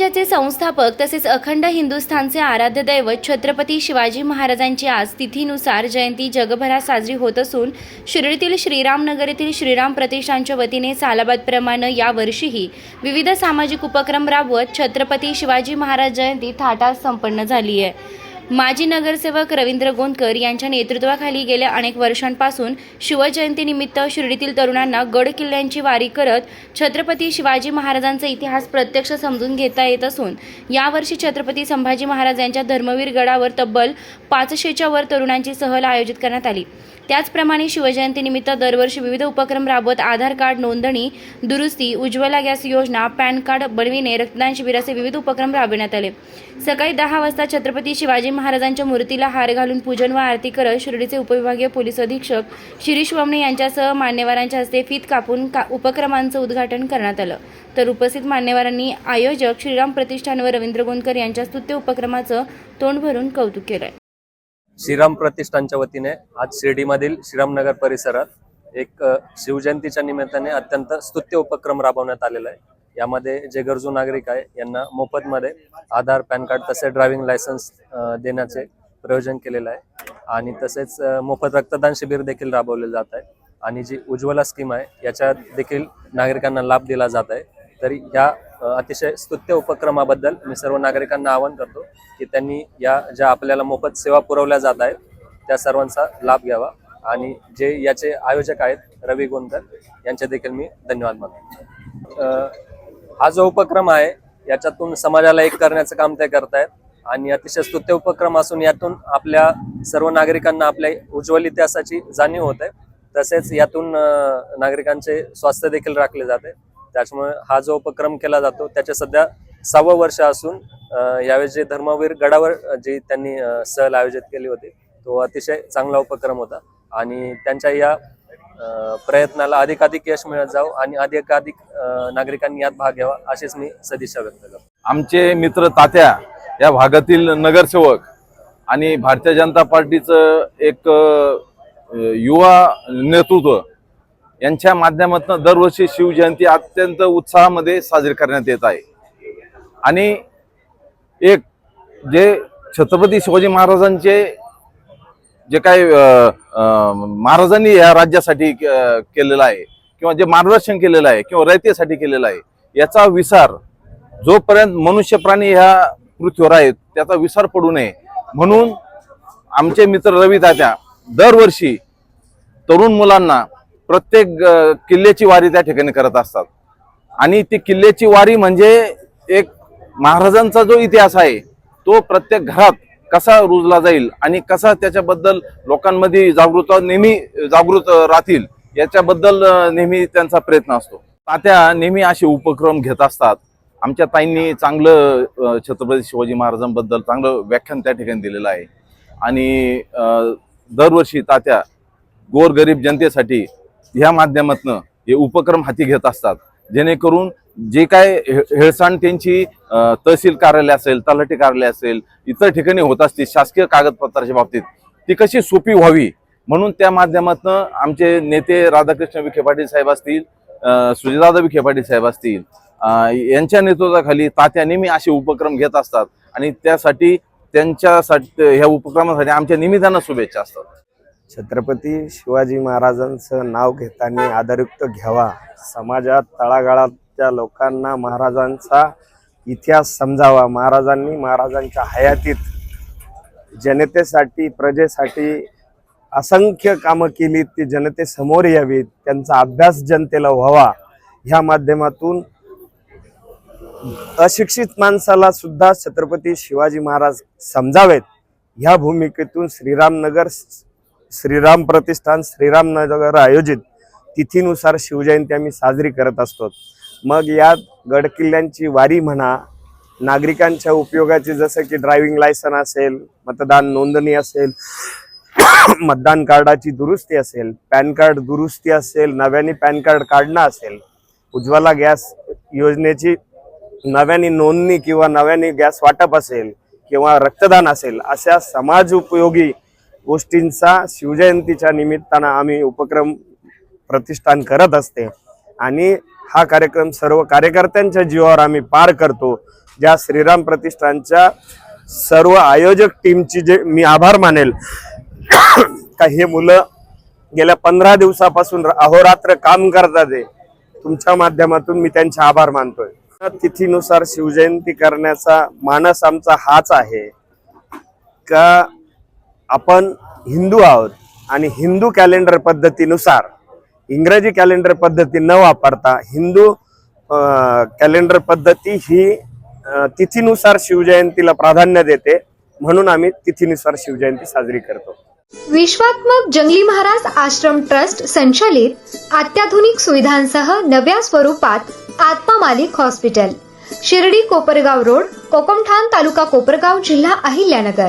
स्वराज्याचे संस्थापक तसेच अखंड हिंदुस्थानचे आराध्य दैवत छत्रपती शिवाजी महाराजांची आज तिथीनुसार जयंती जगभरात साजरी होत असून शिर्डीतील श्रीरामनगर येथील श्रीराम प्रतिष्ठानच्या वतीने सालाबादप्रमाणे यावर्षीही विविध सामाजिक उपक्रम राबवत छत्रपती शिवाजी महाराज जयंती थाटात संपन्न झाली आहे. माजी नगरसेवक रवींद्र गोंदकर यांच्या नेतृत्वाखाली गेल्या अनेक वर्षांपासून शिवजयंतीनिमित्त शिर्डीतील तरुणांना गड किल्ल्यांची वारी करत छत्रपती शिवाजी महाराजांचा इतिहास प्रत्यक्ष समजून घेता येत असून यावर्षी छत्रपती संभाजी महाराज यांच्या धर्मवीर गडावर तब्बल पाचशेच्या वर तरुणांची सहल आयोजित करण्यात आली. त्याचप्रमाणे शिवजयंतीनिमित्त दरवर्षी विविध उपक्रम राबवत आधार कार्ड नोंदणी दुरुस्ती उज्ज्वला गॅस योजना पॅन कार्ड बनविणे रक्तदान शिबिर असे विविध उपक्रम राबविण्यात आले. सकाळी दहा वाजता छत्रपती शिवाजी महाराजांच्या मूर्तीला हार घालून पूजन व आरती करत शिर्डीचे उपविभागीय पोलीस अधीक्षक शिरीष वमणे यांच्यासह मान्यवरांच्या हस्ते फीत कापून का उपक्रमांचं उद्घाटन करण्यात आलं. तर उपस्थित मान्यवरांनी आयोजक श्रीराम प्रतिष्ठान व रवींद्र गोंदकर यांच्या स्तुत्य उपक्रमाचं तोंड भरून कौतुक केलंय. श्रीराम प्रतिष्ठानच्या वतीने आज शिर्डीमधील श्रीरामनगर परिसरात एक शिवजयंतीच्या निमित्ताने अत्यंत स्तुत्य उपक्रम राबवण्यात आलेला आहे. यामध्ये जे गरजू नागरिक आहे यांना मोफतमध्ये आधार पॅन कार्ड तसे ड्रायव्हिंग लायसन्स देण्याचे प्रयोजन केलेलं आहे. आणि तसेच मोफत रक्तदान शिबिर देखील राबवले जात आहे. आणि जी उज्ज्वला स्कीम आहे याच्यात देखील नागरिकांना लाभ दिला जात आहे. तरी या अतिशय स्तुत्य उपक्रमाबद्दल मी सर्व नागरिकांना आवाहन करतो की त्यांनी या ज्या आपल्याला मोफत सेवा पुरवल्या जात आहेत त्या सर्वांचा लाभ घ्यावा. आणि जे याचे आयोजक आहेत रवी गोंदकर यांचे देखील मी धन्यवाद मानतो. हा जो उपक्रम आहे याच्यातून समाजाला एक करण्याचं काम ते करतायत. आणि अतिशय स्तुत्य उपक्रम असून यातून आपल्या सर्व नागरिकांना आपल्या उज्ज्वल इतिहासाची जाणीव होते. तसेच यातून नागरिकांचे स्वास्थ्य देखील राखले जाते. त्याच्यामुळे हा जो उपक्रम केला जातो त्याचे सध्या सहावं वर्ष असून यावेळेस यावेळी जे धर्मवीर गडावर जी त्यांनी सहल आयोजित केली होती तो अतिशय चांगला उपक्रम होता. आणि त्यांच्या या प्रयत्नाला अधिकाधिक यश मिळत जावं आणि अधिकाधिक नागरिकांनी यात भाग घ्यावा अशीच मी सदिच्छा व्यक्त करतो. आमचे मित्र तात्या या भागातील नगरसेवक आणि भारतीय जनता पार्टीचं एक युवा नेतृत्व यांच्या माध्यमातून दरवर्षी शिवजयंती अत्यंत उत्साहामध्ये साजरी करण्यात येत आहे. आणि एक जे छत्रपती शिवाजी महाराजांचे जे काही महाराजांनी या राज्यासाठी केलेलं आहे किंवा जे मार्गदर्शन केलेलं आहे किंवा रयतेसाठी केलेलं आहे याचा विसार जोपर्यंत मनुष्य प्राणी ह्या पृथ्वीवर आहेत त्याचा विसार पडू नये. म्हणून आमचे मित्र रवी तात्या दरवर्षी तरुण मुलांना प्रत्येक किल्ल्याची वारी त्या ठिकाणी करत असतात. आणि ती किल्ल्याची वारी म्हणजे एक महाराजांचा जो इतिहास आहे तो प्रत्येक घरात कसा रुजला जाईल आणि कसा त्याच्याबद्दल लोकांमध्ये जागृत नेहमी जागृत राहतील याच्याबद्दल नेहमी त्यांचा प्रयत्न असतो. तात्या नेहमी असे उपक्रम घेत असतात. आमच्या ताईंनी चांगलं छत्रपती शिवाजी महाराजांबद्दल चांगलं व्याख्यान त्या ठिकाणी दिलेलं आहे. आणि दरवर्षी तात्या गोरगरीब जनतेसाठी ह्या माध्यमातनं हे उपक्रम हाती घेत असतात. जेणेकरून जे काय हेळसाण हेळसांड त्यांची तहसील कार्यालय असेल तलाठी कार्यालय असेल इतर ठिकाणी होत असते शासकीय कागदपत्राच्या बाबतीत ती कशी सोपी व्हावी? म्हणून त्या माध्यमातनं आमचे नेते राधाकृष्ण विखे पाटील साहेब असतील सुजयदादा विखे पाटील साहेब असतील यांच्या नेतृत्वाखाली तात्या नेहमी असे उपक्रम घेत असतात. आणि त्यासाठी त्यांच्यासाठी ह्या उपक्रमासाठी आमच्या निमित्तानं शुभेच्छा असतात. छत्रपती शिवाजी महाराजांचं नाव घेताना आदरयुक्त घ्यावा. समाजात तळागाळातल्या लोकांना महाराजांचा इतिहास समजावा. महाराजांनी महाराजांच्या हयातीत जनतेसाठी प्रजेसाठी असंख्य कामं केली ती जनतेसमोर यावीत त्यांचा अभ्यास जनतेला व्हावा. ह्या माध्यमातून अशिक्षित माणसाला सुद्धा छत्रपती शिवाजी महाराज समजावेत. ह्या भूमिकेतून श्रीरामनगर श्रीराम प्रतिष्ठान श्रीरामनगर आयोजित. तिथीनुसार शिवजयंती आम्ही साजरी करत असतो. मग यात गडकिल्ल्यांची वारी म्हणा नागरिकांच्या उपयोगाची जसं की ड्रायव्हिंग लायसन असेल मतदान नोंदणी असेल मतदान कार्डाची दुरुस्ती असेल पॅन कार्ड दुरुस्ती असेल नव्याने पॅन कार्ड काढणं असेल उज्ज्वला गॅस योजनेची नव्याने नोंदणी किंवा नव्याने गॅस वाटप असेल किंवा रक्तदान असेल अशा समाज उपयोगी गोष्टींचा शिवजयंतीच्या निमित्तानं आम्ही उपक्रम प्रतिष्ठान करत असते. आणि हा कार्यक्रम सर्व कार्यकर्त्यांच्या जीवावर आम्ही पार करतो. ज्या श्रीराम प्रतिष्ठानच्या सर्व आयोजक टीमची जे मी आभार मानेल. का हे मुलं गेल्या पंधरा दिवसापासून अहोरात्र काम करतात तुमच्या माध्यमातून मी त्यांचे आभार मानतोय. तिथीनुसार शिवजयंती करण्याचा मानस आमचा हाच आहे. का आपण हिंदू आहोत आणि हिंदू कॅलेंडर पद्धतीनुसार इंग्रजी कॅलेंडर पद्धती न वापरता हिंदू कॅलेंडर पद्धती ही तिथीनुसार शिवजयंतीला प्राधान्य देते. म्हणून आम्ही तिथीनुसार शिवजयंती साजरी करतो. विश्वात्मक जंगली महाराज आश्रम ट्रस्ट संचालित अत्याधुनिक सुविधांसह नव्या स्वरूपात आत्मा मालिक हॉस्पिटल शिर्डी कोपरगाव रोड कोकमठाण तालुका कोपरगाव जिल्हा अहिल्यानगर.